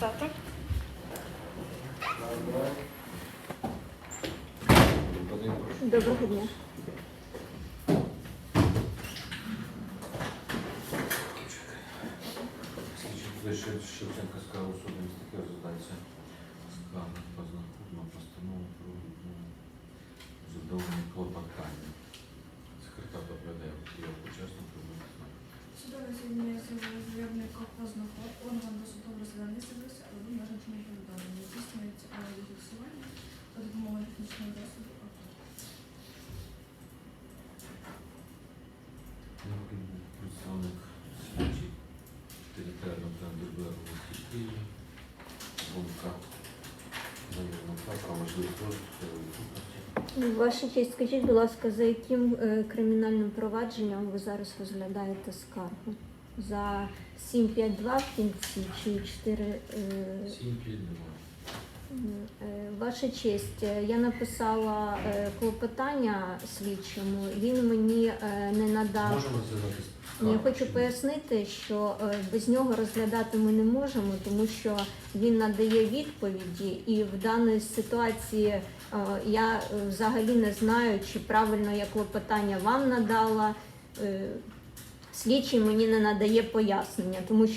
стати. Доброго дня. Ще Шевченка сказав судом таке про можливість розвитку. Ваша честь, скажіть, будь ласка, за яким е, кримінальним провадженням ви зараз розглядаєте скаргу? За 752 в кінці чи 4... е, Сім піднімає. Е, Ваша честь, е, я написала е, клопотання слідчому. Він мені е, не надав. Можемо зв'язатися? Я хочу пояснити, що е, без нього розглядати ми не можемо, тому що він надає відповіді, і в даній ситуації е, я е, взагалі не знаю, чи правильно я клопотання вам надала. Слідчий мені не надає пояснення, тому що